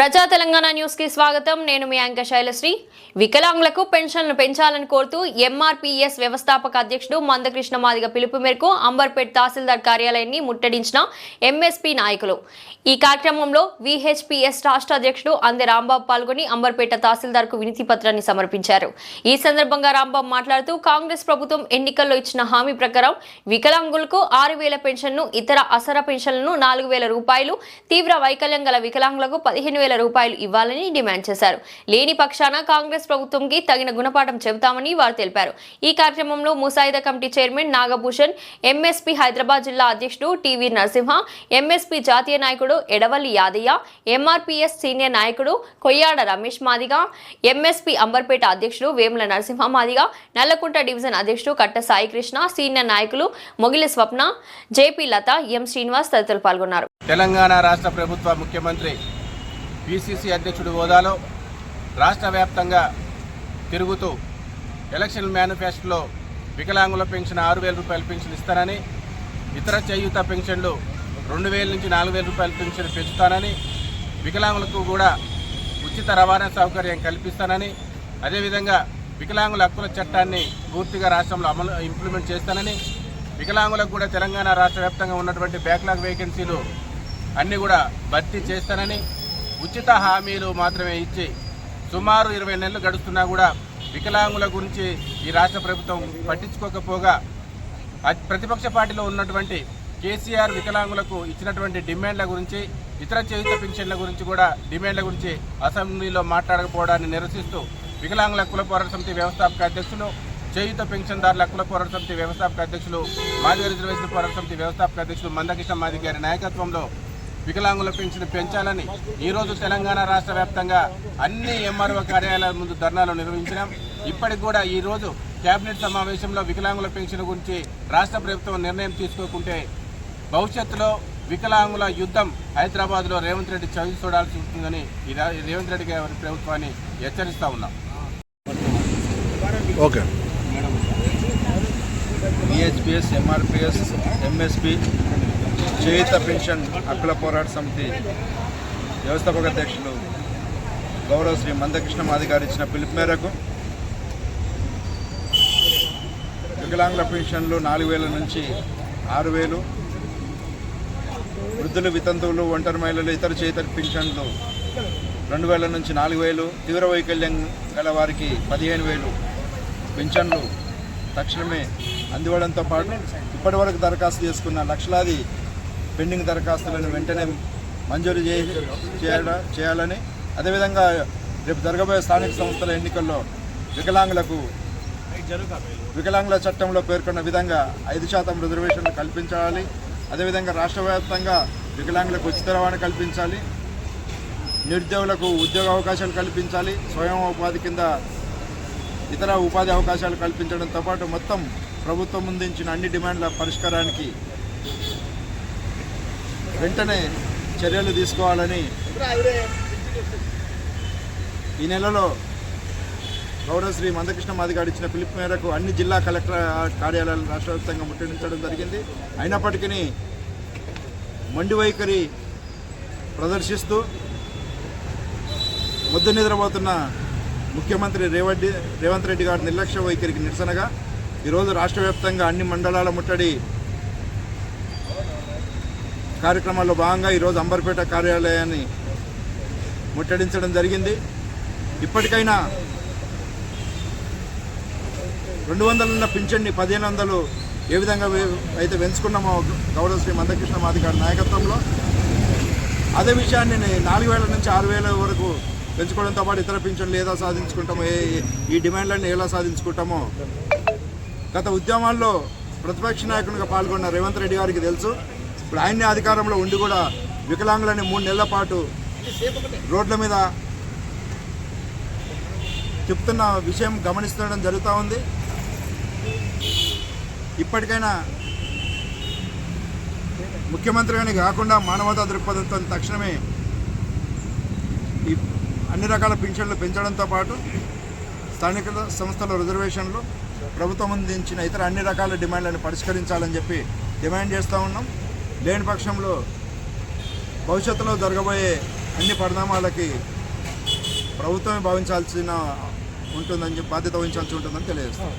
ప్రజా తెలంగాణ న్యూస్కి స్వాగతం. నేను మీ అంక శైలశ్రీ. వికలాంగులకు పెన్షన్లు పెంచాలని కోరుతూ ఎంఆర్పిఎస్ వ్యవస్థాపక అధ్యక్షుడు మందకృష్ణ మాదిగ పిలుపు మేరకు అంబర్పేట్ తహసీల్దార్ కార్యాలయాన్ని ముట్టడించిన ఎంఎస్పీ నాయకులు. ఈ కార్యక్రమంలో విహెచ్పిఎస్ రాష్ట్ర అధ్యక్షుడు అందె రాంబాబు పాల్గొని అంబర్పేట తహసీల్దార్కు వినతి పత్రాన్ని సమర్పించారు. ఈ సందర్భంగా రాంబాబు మాట్లాడుతూ కాంగ్రెస్ ప్రభుత్వం ఎన్నికల్లో ఇచ్చిన హామీ ప్రకారం వికలాంగులకు ఆరు వేల పెన్షన్ను ఇతర అసర పెన్షన్లను నాలుగు వేల రూపాయలు తీవ్ర వైకల్యం గల వికలాంగులకు పదిహేను వేల రూపాయలు ఇవ్వాలని డిమాండ్ చేశారు. లేని పక్షాన కాంగ్రెస్ ప్రభుత్వంకి తగిన గుణపాఠం చెబుతామని వారు తెలిపారు. ఈ కార్యక్రమంలో ముసాయిదా committee chairman Nagabhushan MSP Hyderabad జిల్లా అధ్యక్షుడు టీవీ నరసింహ ఎంఎస్పీ జాతీయ నాయకుడు ఎడవల్లి యాదయ్య ఎంఆర్పీఎస్ సీనియర్ నాయకుడు కొయ్యాడ రమేష్ మాదిగా ఎంఎస్పీ అంబర్పేట అధ్యక్షుడు వేముల నరసింహ మాదిగా నల్లకుంట డివిజన్ అధ్యక్షుడు కట్ట సాయికృష్ణ సీనియర్ నాయకులు మొగిలి స్వప్న జేపీ లత ఎం శ్రీనివాస్ తదితరులు పాల్గొన్నారు. తెలంగాణ రాష్ట్ర ప్రభుత్వ ముఖ్యమంత్రి బీసీసీ అధ్యక్షుడి హోదాలో రాష్ట్ర వ్యాప్తంగా తిరుగుతూ ఎలక్షన్ మేనిఫెస్టోలో వికలాంగుల పెన్షన్ ఆరు వేల రూపాయల పెన్షన్ ఇస్తానని ఇతర చేయూత పెన్షన్లు రెండు వేల నుంచి నాలుగు వేల రూపాయల పెన్షన్ పెంచుతానని వికలాంగులకు కూడా ఉచిత రవాణా సౌకర్యం కల్పిస్తానని అదేవిధంగా వికలాంగుల హక్కుల చట్టాన్ని పూర్తిగా రాష్ట్రంలో అమలు ఇంప్లిమెంట్ చేస్తానని వికలాంగులకు కూడా తెలంగాణ రాష్ట్ర వ్యాప్తంగా ఉన్నటువంటి బ్యాక్లాగ్ వేకెన్సీలు అన్నీ కూడా భర్తీ చేస్తానని ఉచిత హామీలు మాత్రమే ఇచ్చి సుమారు ఇరవై నెలలు గడుస్తున్నా కూడా వికలాంగుల గురించి ఈ రాష్ట్ర ప్రభుత్వం పట్టించుకోకపోగా ప్రతిపక్ష పార్టీలో ఉన్నటువంటి కేసీఆర్ వికలాంగులకు ఇచ్చినటువంటి డిమాండ్ల గురించి ఇతర చేయుత పెన్షన్ల గురించి కూడా డిమాండ్ల గురించి అసెంబ్లీలో మాట్లాడకపోవడాన్ని నిరసిస్తూ వికలాంగుల కుల పోరాట సమితి వ్యవస్థాపక అధ్యక్షులు చేయుత పెన్షన్దారుల కుల పోరాట సమితి వ్యవస్థాపక అధ్యక్షులు మాదిగ రిజర్వేషన్ పోరాట సమితి వ్యవస్థాపక అధ్యక్షులు మందకృష్ణ మాది గారి నాయకత్వంలో వికలాంగుల పెన్షన్ పెంచాలని ఈరోజు తెలంగాణ రాష్ట్ర వ్యాప్తంగా అన్ని ఎంఆర్ఓ కార్యాలయాల ముందు ధర్నాలు నిర్వహించినాం. ఇప్పటికి కూడా ఈ రోజు కేబినెట్ సమావేశంలో వికలాంగుల పెన్షన్ గురించి రాష్ట్ర ప్రభుత్వం నిర్ణయం తీసుకోకుంటే భవిష్యత్తులో వికలాంగుల యుద్ధం హైదరాబాద్లో రేవంత్ రెడ్డి చవి చూడాల్సి ఉంటుందని ఈ రేవంత్ రెడ్డి గారి ప్రభుత్వాన్ని హెచ్చరిస్తా ఉన్నాం. ఓకే. బిహెచ్పిఎస్ ఎంఆర్పిఎస్ ఎంఎస్పి చేయుత పెన్షన్ హక్కుల పోరాట సమితి వ్యవస్థాపక అధ్యక్షులు గౌరవ శ్రీ మందకృష్ణ మాది గారు ఇచ్చిన పిలుపు మేరకు వికలాంగుల పెన్షన్లు నాలుగు వేల నుంచి ఆరు వేలు వృద్ధులు వితంతువులు ఒంటరి మహిళలు ఇతర చేతర పెన్షన్లు రెండు వేల నుంచి నాలుగు వేలు తీవ్ర వైకల్యం గల వారికి పదిహేను వేలు పెన్షన్లు తక్షణమే అందివ్వడంతో పాటు ఇప్పటివరకు దరఖాస్తు చేసుకున్న లక్షలాది పెండింగ్ దరఖాస్తులను వెంటనే మంజూరు చే చేయాలని అదేవిధంగా రేపు జరగబోయే స్థానిక సంస్థల ఎన్నికల్లో వికలాంగులకు వికలాంగుల చట్టంలో పేర్కొన్న విధంగా ఐదు శాతం రిజర్వేషన్లు కల్పించాలి. అదేవిధంగా రాష్ట్ర వ్యాప్తంగా వికలాంగులకు ఉచిత రవాణా కల్పించాలి. నిరుద్యోగులకు ఉద్యోగ అవకాశాలు కల్పించాలి. స్వయం ఉపాధి కింద ఇతర ఉపాధి అవకాశాలు కల్పించడంతో పాటు మొత్తం ప్రభుత్వం ముందించిన అన్ని డిమాండ్ల పరిష్కారానికి వెంటనే చర్యలు తీసుకోవాలని ఈ నెలలో గౌరవ శ్రీ మందకృష్ణ మాదిగాడు ఇచ్చిన పిలుపు మేరకు అన్ని జిల్లా కలెక్టర్ కార్యాలయాలు రాష్ట్ర వ్యాప్తంగా ముట్టడించడం జరిగింది. అయినప్పటికీ మొండి వైఖరి ప్రదర్శిస్తూ ముద్దు నిద్రపోతున్న ముఖ్యమంత్రి రేవంత్ రేవంత్ రెడ్డి గారి నిర్లక్ష్య వైఖరికి నిరసనగా ఈరోజు రాష్ట్ర వ్యాప్తంగా అన్ని మండలాల ముట్టడి కార్యక్రమాల్లో భాగంగా ఈరోజు అంబర్పేట కార్యాలయాన్ని ముట్టడించడం జరిగింది. ఇప్పటికైనా రెండు వందలున్న పింఛన్ని పదిహేను వందలు ఏ విధంగా అయితే పెంచుకున్నామో గౌరవ శ్రీ మందకృష్ణ మాది నాయకత్వంలో. అదే విషయాన్ని నాలుగు వేల నుంచి ఆరు వేల వరకు పెంచుకోవడంతో పాటు ఇతర పింఛన్లు ఏదో సాధించుకుంటామో ఏ ఏ- ఈ డిమాండ్లన్నీ ఎలా సాధించుకుంటామో. గత ఉద్యమాల్లో ప్రతిపక్ష నాయకునిగా పాల్గొన్న రేవంత్ రెడ్డి గారికి తెలుసు. ఇప్పుడు ఆయన్ని అధికారంలో ఉండి కూడా వికలాంగులని మూడు నెలల పాటు రోడ్ల మీద చెప్తున్న విషయం గమనిస్తుండడం జరుగుతూ ఉంది. ఇప్పటికైనా ముఖ్యమంత్రిగానే కాకుండా మానవతా దృక్పథంతో తక్షణమే ఈ అన్ని రకాల పింఛన్లు పెంచడంతో పాటు స్థానిక సంస్థల రిజర్వేషన్లు ప్రభుత్వం అందించిన ఇతర అన్ని రకాల డిమాండ్లను పరిష్కరించాలని చెప్పి డిమాండ్ చేస్తూ ఉన్నాం. లేని పక్షంలో భవిష్యత్తులో జరగబోయే అన్ని పరిణామాలకి ప్రభుత్వమే భావించాల్సిన ఉంటుందని చెప్పి బాధ్యత వహించాల్సి ఉంటుందని తెలియజేస్తాం.